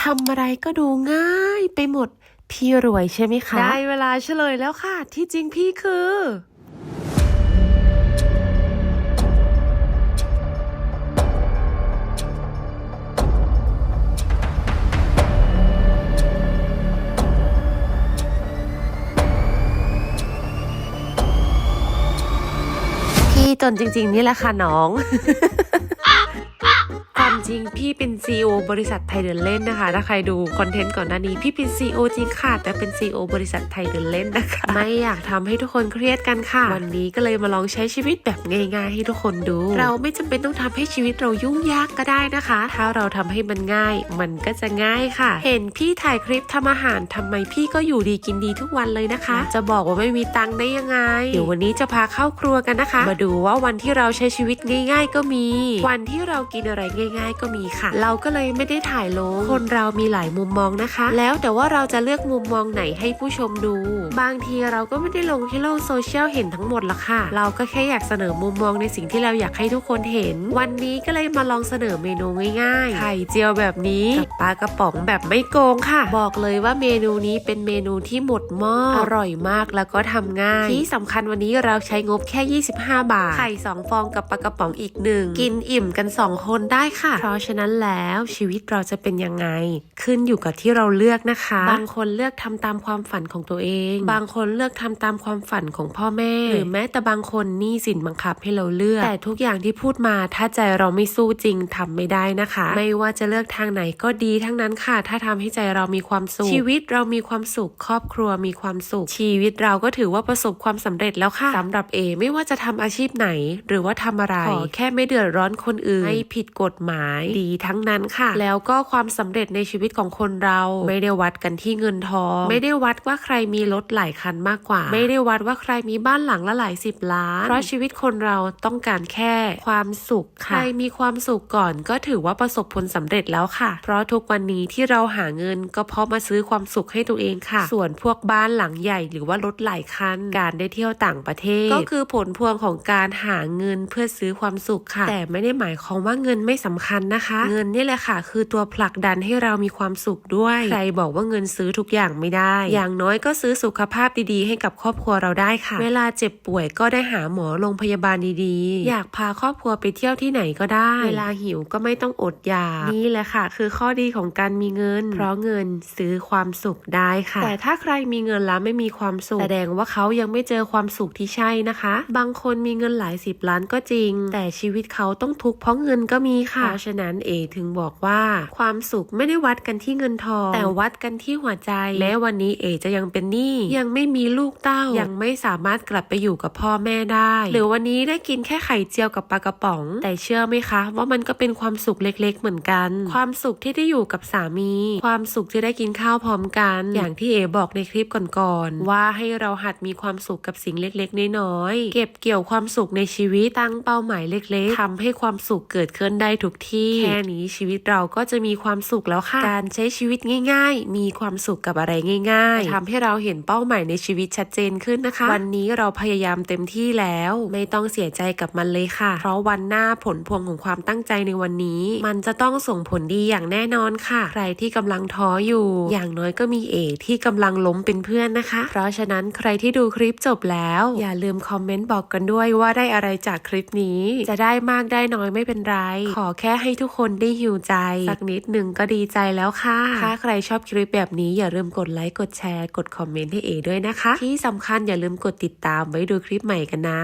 ทำอะไรก็ดูง่ายไปหมด พี่รวยใช่ไหมคะ ได้เวลาเฉลยแล้วค่ะ ที่จริงพี่คือ พี่จนจริง ๆ นี่แหละค่ะน้องความ จริงพี่เป็น CEO บริษัทไทยเดินเล่นนะคะ ถ้าใครดูคอนเทนต์ก่อนหน้านี้ พี่เป็น CEO จริงค่ะ แต่เป็น CEO บริษัทไทยเดินเล่นนะคะ ไม่อยากทำให้ทุกคนเครียดกันค่ะ วันนี้ก็เลยมาลองใช้ชีวิตแบบง่ายๆให้ทุกคนดู เราไม่จำเป็นต้องทำให้ชีวิตเรายุ่งยากก็ได้นะคะ ถ้าเราทำให้มันง่าย มันก็จะง่ายค่ะ เห็นพี่ถ่ายคลิปทำอาหารทำไมพี่ก็อยู่ดีกินดีทุกวันเลยนะคะ จะบอกว่าไม่มีตังค์ได้ยังไง เดี๋ยววันนี้จะพาเข้าครัวกันนะคะ มาดูว่าวันที่เราใช้ชีวิตง่าย ๆ ก็มี วันที่เรากินอะไรง่าย ๆก็มีค่ะ เราก็เลยไม่ได้ถ่ายลง คนเรามีหลายมุมมองนะคะ แล้วแต่ว่าเราจะเลือกมุมมองไหนให้ผู้ชมดู บางทีเราก็ไม่ได้ลงให้โลกโซเชียลเห็นทั้งหมดหรอกค่ะ เราก็แค่อยากเสนอมุมมองในสิ่งที่เราอยากให้ทุกคนเห็น วันนี้ก็เลยมาลองเสนอเมนูง่ายๆ ไข่เจียวแบบนี้กับปลากระป๋องแบบไม่โกงค่ะ บอกเลยว่าเมนูนี้เป็นเมนูที่หมดหม้ออร่อยมากแล้วก็ทำง่าย ที่สำคัญวันนี้เราใช้งบแค่ 25 บาท ไข่ 2 ฟองกับปลากระป๋องอีกหนึ่งกินอิ่มกัน 2 คนได้ค่ะเพราะฉะนั้นแล้วชีวิตเราจะเป็นยังไง ขึ้นอยู่กับที่เราเลือกนะคะ บางคนเลือกทำตามความฝันของตัวเอง บางคนเลือกทำตามความฝันของพ่อแม่ หรือแม้แต่บางคนหนี้สินบังคับให้เราเลือก แต่ทุกอย่างที่พูดมาถ้าใจเราไม่สู้จริงทำไม่ได้นะคะ ไม่ว่าจะเลือกทางไหนก็ดีทั้งนั้นค่ะ ถ้าทำให้ใจเรามีความสุข ชีวิตเรามีความสุข ครอบครัวมีความสุข ชีวิตเราก็ถือว่าประสบความสำเร็จแล้วค่ะสำหรับเอ ไม่ว่าจะทำอาชีพไหน หรือว่าทำอะไรขอแค่ไม่เดือดร้อนคนอื่นไม่ผิดกฎหมายดีทั้งนั้นค่ะ แล้วก็ความสำเร็จในชีวิตของคนเรา ไม่ได้วัดกันที่เงินทอง ไม่ได้วัดว่าใครมีรถหลายคันมากกว่า ไม่ได้วัดว่าใครมีบ้านหลังละหลายสิบล้าน เพราะชีวิตคนเราต้องการแค่ความสุขค่ะ ใครมีความสุขก่อนก็ถือว่าประสบผลสำเร็จแล้วค่ะ เพราะทุกวันนี้ที่เราหาเงินก็เพราะมาซื้อความสุขให้ตัวเองค่ะ ส่วนพวกบ้านหลังใหญ่หรือว่ารถหลายคัน การได้เที่ยวต่างประเทศ ก็คือผลพวงของการหาเงินเพื่อซื้อความสุขค่ะ แต่ไม่ได้หมายความว่าเงินไม่สำคัญนะคะ เงินนี่แหละค่ะ คือตัวผลักดันให้เรามีความสุขด้วย ใครบอกว่าเงินซื้อทุกอย่างไม่ได้ อย่างน้อยก็ซื้อสุขภาพดีๆ ให้กับครอบครัวเราได้ค่ะ เวลาเจ็บป่วยก็ได้หาหมอโรงพยาบาลดีๆ อยากพาครอบครัวไปเที่ยวที่ไหนก็ได้ เวลาหิวก็ไม่ต้องอดอยากนี่แหละค่ะ คือข้อดีของการมีเงิน เพราะเงินซื้อความสุขได้ค่ะ แต่ถ้าใครมีเงินแล้วไม่มีความสุข แสดงว่าเขายังไม่เจอความสุขที่ใช่นะคะ บางคนมีเงินหลายสิบล้านก็จริง แต่ชีวิตเขาต้องทุกข์เพราะเงินก็มีค่ะเพราะฉะนั้นเอถึงบอกว่าความสุขไม่ได้วัดกันที่เงินทอง แต่วัดกันที่หัวใจ แม้วันนี้เอจะยังเป็นหนี้ยังไม่มีลูกเต้ายังไม่สามารถกลับไปอยู่กับพ่อแม่ได้ หรือวันนี้ได้กินแค่ไข่เจียวกับปลากระป๋อง แต่เชื่อไหมคะ ว่ามันก็เป็นความสุขเล็ก ๆ เหมือนกัน ความสุขที่ได้อยู่กับสามี ความสุขที่ได้กินข้าวพร้อมกัน อย่างที่เอบอกในคลิปก่อนๆว่าให้เราหัดมีความสุขกับสิ่งเล็กๆน้อยๆเก็บเกี่ยวความสุขในชีวิตตั้งเป้าหมายเล็ก ๆทำให้ความสุขเกิดขึ้นได้ทุกที่แค่นี้ชีวิตเราก็จะมีความสุขแล้วค่ะ การใช้ชีวิตง่าย ๆ มีความสุขกับอะไรง่าย ๆทำให้เราเห็นเป้าหมายในชีวิตชัดเจนขึ้นนะคะ วันนี้เราพยายามเต็มที่แล้ว ไม่ต้องเสียใจกับมันเลยค่ะ เพราะวันหน้าผลพวงของความตั้งใจในวันนี้ มันจะต้องส่งผลดีอย่างแน่นอนค่ะ ใครที่กำลังท้ออยู่ อย่างน้อยก็มีเอที่กำลังล้มเป็นเพื่อนนะคะ เพราะฉะนั้นใครที่ดูคลิปจบแล้ว อย่าลืมคอมเมนต์บอกกันด้วยว่าได้อะไรจากคลิปนี้ จะได้มากได้น้อยไม่เป็นไร ขอแค่ให้ทุกคนได้หิวใจ สักนิดหนึ่งก็ดีใจแล้วค่ะ ถ้าใครชอบคลิปแบบนี้อย่าลืมกดไลค์ กดแชร์ กดคอมเมนต์ให้เอด้วยนะคะ ที่สำคัญอย่าลืมกดติดตามไว้ดูคลิปใหม่กันนะ